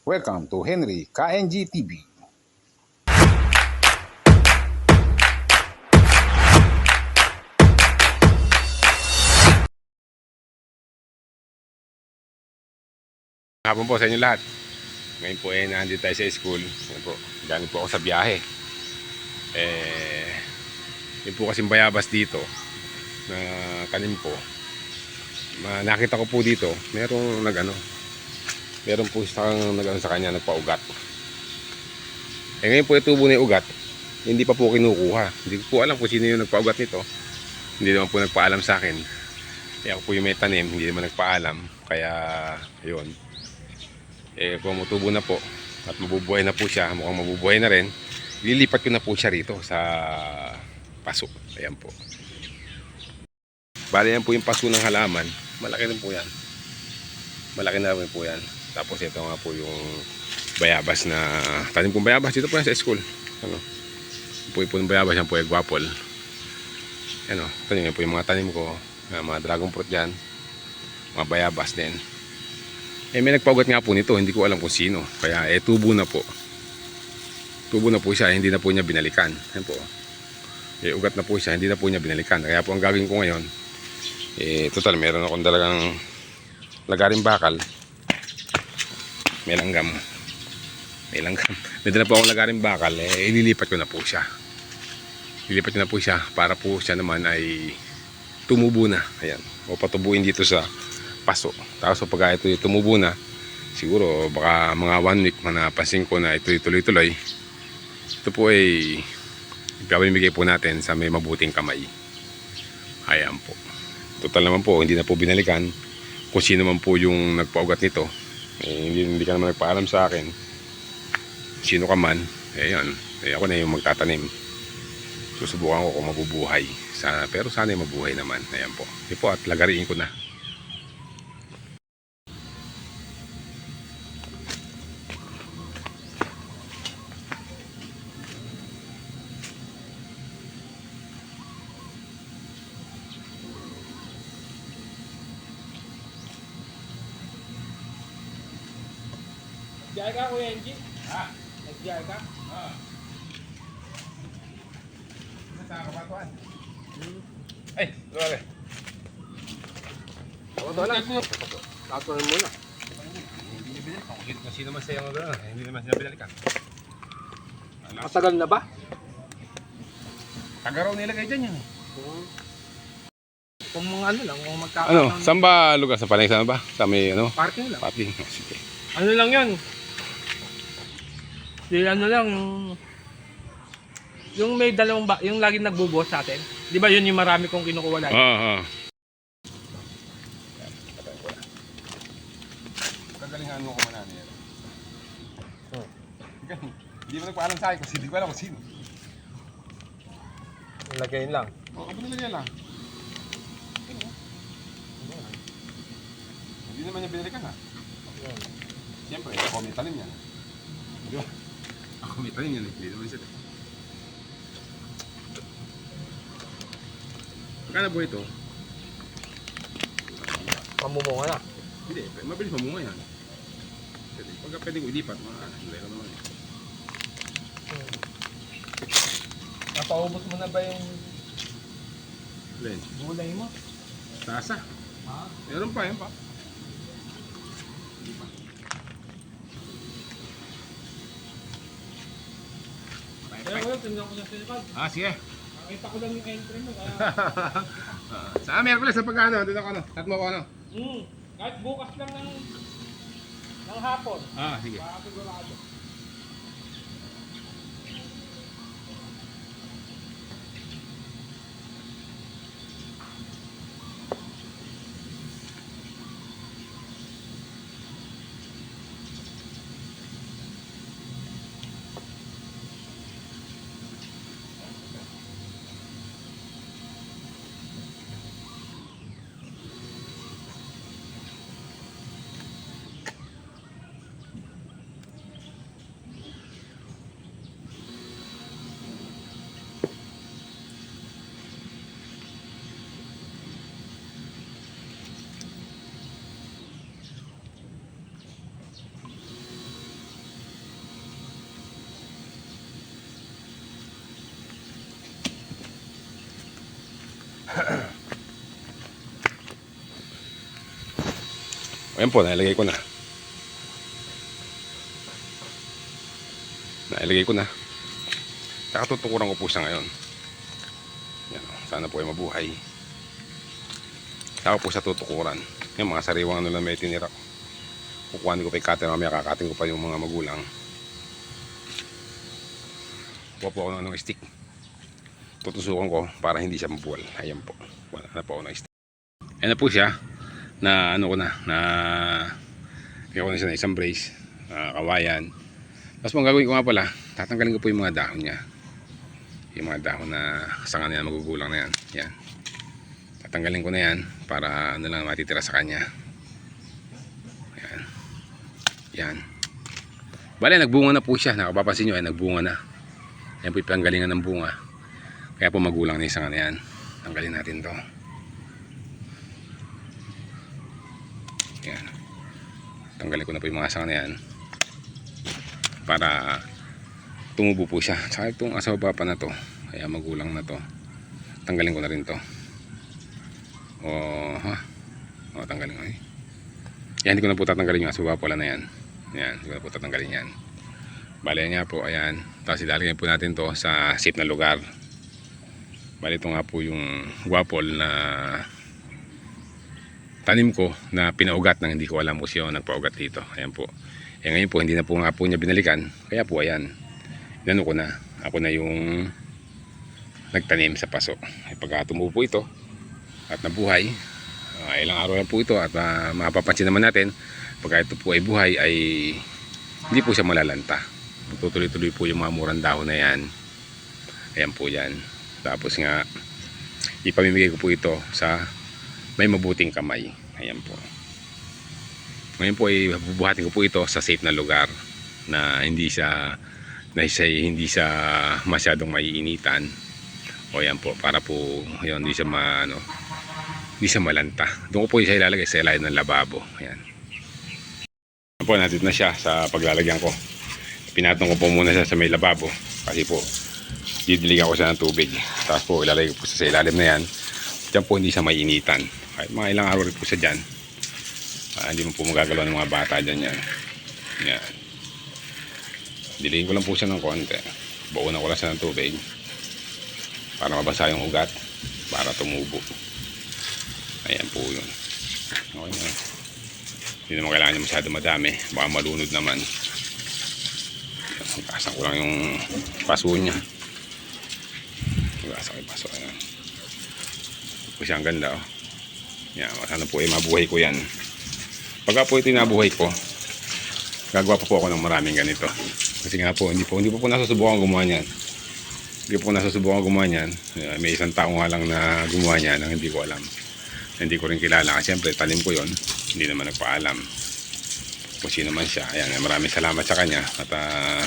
Welcome to Henry KNG TV. Hapon po sa inyo lahat. Ngayon po eh, nandito tayo sa school. Ngayon po, galing po ako sa biyahe. Eh, yun po kasing bayabas dito na tanim po. Ma, nakita ko po dito, merong nagano, meron po isang nagano sa kanya, nagpaugat. Eh ngayon po itubo na yung ugat, hindi pa po kinukuha. Hindi ko po alam kung sino yung nagpaugat nito. Hindi naman po nagpaalam sa akin. Kaya ako po yung may tanim, hindi naman nagpaalam. Kaya, yun eh pumutubo na po at mabubuhay na po siya mukhang mabubuhay na rin lilipat ko na po siya rito sa paso ayan po bali yan po yung paso ng halaman malaki rin po yan malaki na rin po yan tapos ito nga po yung bayabas na tanim kong bayabas dito po yan sa school ano yung po ng bayabas yan po yung gwapol ano tanim po yung mga tanim ko mga dragon fruit yan mga bayabas din eh may nagpaugat nga po nito, hindi ko alam kung sino. Kaya eh tubo na po. Tubo na po siya, hindi na po niya binalikan. Yan po. Eh ugat na po siya, hindi na po niya binalikan. Kaya po ang gagawin ko ngayon, eh total meron akong dalagang lagaring bakal. May langgam. May langgam. May dala po akong lagaring bakal, eh ililipat ko na po siya. Ililipat ko na po siya para po siya naman ay tumubo na. Ayan. O patubuin dito sa paso. Tapos pag ito tumubo na, siguro baka mga one week manapansin ko na ito tuloy-tuloy. Ito po ay gawin po natin sa may mabuting kamay. Ayan po. Total naman po, hindi na po binalikan kung sino man po yung nagpaugat nito. Eh, hindi, hindi ka naman nagpaalam sa akin. Sino ka man, eh yan. Eh, ako na yung magtatanim. Susubukan ko kung mabubuhay. Sana, pero sana yung mabuhay naman. Ayan po. Ito po at lagariin ko na. Nag-jaya ka, Kuya Enji? Ha? Nag-jaya ka? Ah. Sa kabatuan. Ay, luwale. Kabatuan lang. Tatunan mo na. Hindi niya binalik. Kung kung sino man sa'yo gano'n, eh, hindi naman siya binalikan. Alas. Matagal na ba? Tagaraw nilagay dyan yun. eh. Kung mga ano lang, kung magkakaroon Ano, ng saan ba lugar? Sa Panay, saan ba? Sa may ano? parking lang. Parking. Sige. Ano lang yun? Di ano lang, yung... Yung may dalawang ba, yung laging nagbubuhos sa atin. Di ba yun yung marami kong kinukuha lagi? Oo, oo. Kagalingan mo ko man yan. Oh. Hindi mo nagpaalam sa akin kasi hindi ko alam kung sino. Lagayin lang. Oo, oh, nilagyan lang. Hindi naman niya binalikan ha. Siyempre, ako may tanim yan. Di ba? Ako may tanim yan. eh. Hindi naman siya. Magkano po ito? Mamumunga na. Hindi, mabilis mamunga yan. Pwede, pagka pwedeng ilipat, mga lero naman eh. Napaubos mo na ba yung Len, gulay mo? tasa. Ha? Meron pa, yun pa. Kaya ko tingnan ko sa silikod. Ah, sige. Nakita ko lang yung entry mo, kaya... Ah, sa Merkules, sa pagkano, dito ako ano, tat mo ako ano. Hmm, kahit bukas lang ng... ng hapon. Ah, sige. Baka sigurado. Ayan po, nailagay ko na. Nailagay ko na. Saka ko po siya ngayon. Yan, sana po ay mabuhay. Saka po siya tutukuran. Yung mga sariwang ano lang may tinira ko. Kukuhanin ko pa yung cutter mamaya, kakating ko pa yung mga magulang. Kuha po ako ng anong stick. Tutusukan ko para hindi siya mabuwal. Ayan po. Wala na po ako stick. Ayan na po siya. Na ano ko na. Na Kaya ko na siya na isang brace. ah, kawayan. Tapos ang gagawin ko nga pala, tatanggalin ko po yung mga dahon niya. Yung mga dahon na sanga na yan, magugulang na yan. Yan. Tatanggalin ko na yan para ano lang matitira sa kanya. Yan. Yan. Bale, nagbunga na po siya. Nakapapansin nyo, ay nagbunga na. Yan po yung ng bunga. Kaya po magulang na yung sanga na yan. Tanggalin natin to. Yan. Tanggalin ko na po yung mga sanga na yan para tumubo po siya. Saka itong asawa pa na to, kaya magulang na to. Tanggalin ko na rin to. O, ha? O, tanggalin ko. Eh. Yan, hindi ko na po tatanggalin yung asawa pala na yan. Yan, hindi ko na po tatanggalin yan. Bale nga po, ayan. Tapos ilalagay po natin to sa safe na lugar. Bale ito nga po yung guapol na tanim ko na pinaugat nang hindi ko alam po siya nagpaugat dito. Ayan po. Eh ngayon po, hindi na po nga po niya binalikan. Kaya po, ayan. Inano ko na. Ako na yung nagtanim sa paso. Eh, pagka tumubo po ito at nabuhay, ah, ilang araw lang po ito at uh, mapapansin naman natin, pagka ito po ay buhay ay hindi po siya malalanta. Tutuloy-tuloy po yung mga murang dahon na yan. Ayan po yan. Tapos nga, ipamimigay ko po ito sa may mabuting kamay. Ayan po. Ngayon po ay bubuhatin ko po ito sa safe na lugar na hindi siya na siya, hindi siya masyadong maiinitan. O yan po para po yun, hindi siya ma, ano, hindi siya malanta. Doon ko po siya ilalagay sa ilalim ng lababo. Ayan po, natin na siya sa paglalagyan ko. Pinatong ko po muna siya sa may lababo kasi po didiligan ko siya ng tubig. Tapos po ilalagay ko po sa ilalim na yan. Diyan po hindi siya maiinitan. Kahit mga ilang araw rin po siya dyan. Ah, hindi mo po magagalaw ng mga bata dyan yan. Yan. Dilihin ko lang po siya ng konti. Baunan ko lang siya ng tubig. Para mabasa yung ugat. Para tumubo. Ayan po yun. Okay na. Hindi naman kailangan niya masyado madami. Baka malunod naman. Hugasan ko lang yung paso niya. Ko yung paso. Ayan. Po siya ang ganda oh. Yan. Sana po ay mabuhay ko yan. Pagka po ito nabuhay ko, gagawa pa po ako ng maraming ganito. Kasi nga po, hindi po, hindi po po nasusubukan gumawa niyan. Hindi po nasusubukan gumawa niyan. Uh, May isang tao nga lang na gumawa niyan ang hindi ko alam. Hindi ko rin kilala. Kasi siyempre, talim ko yon Hindi naman nagpaalam. Kung sino man siya. Ayan, maraming salamat sa kanya. At ah,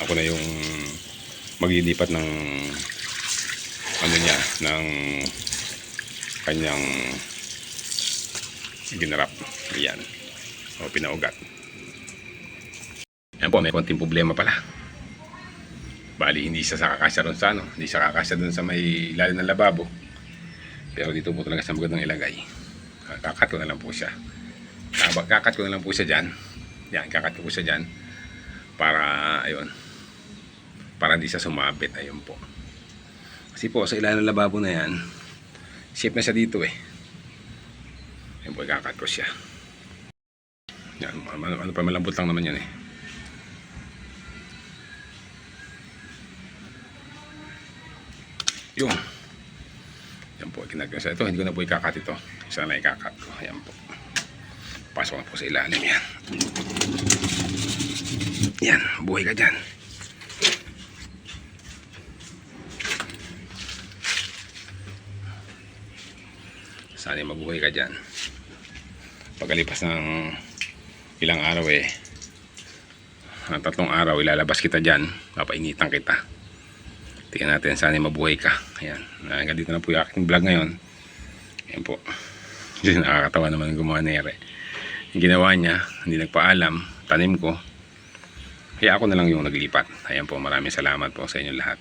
ako na yung maglilipat ng ano niya, ng kanyang ginarap. Yan. O pinaugat. Yan po, may konting problema pala. Bali, hindi siya sa kakasya ron sa ano. Hindi siya kakasya dun sa may ilalim ng lababo. Pero dito po talaga sa magandang ilagay. Kakat ko na lang po siya. Kakat ko na lang po siya dyan. Yan, kakat ko po siya dyan. Para, ayun. Para hindi siya sumabit. Ayun po. Kasi po, sa ilalim ng lababo na yan, shape na siya dito eh. Ayun po, ikakat ko siya. Yan, ano, ano pa malambot lang naman yan eh. Yung. Yan po, ginagawa sa ito. Hindi ko na po ikakat ito. Isa na ikakat ko. Yan po. Pasok na po sa ilalim yan. Yan, buhay ka dyan. Sana mabuhay ka dyan. Pagkalipas ng ilang araw eh ang tatlong araw ilalabas kita dyan. Papainitan kita. Tingnan natin sana mabuhay ka. Ayan. Hanggang dito na po yung aking vlog ngayon. Ayan po. Kasi nakakatawa naman gumawa ni Ere. Yung ginawa niya hindi nagpaalam tanim ko. Kaya ako na lang yung naglipat ayan po maraming salamat po sa inyo lahat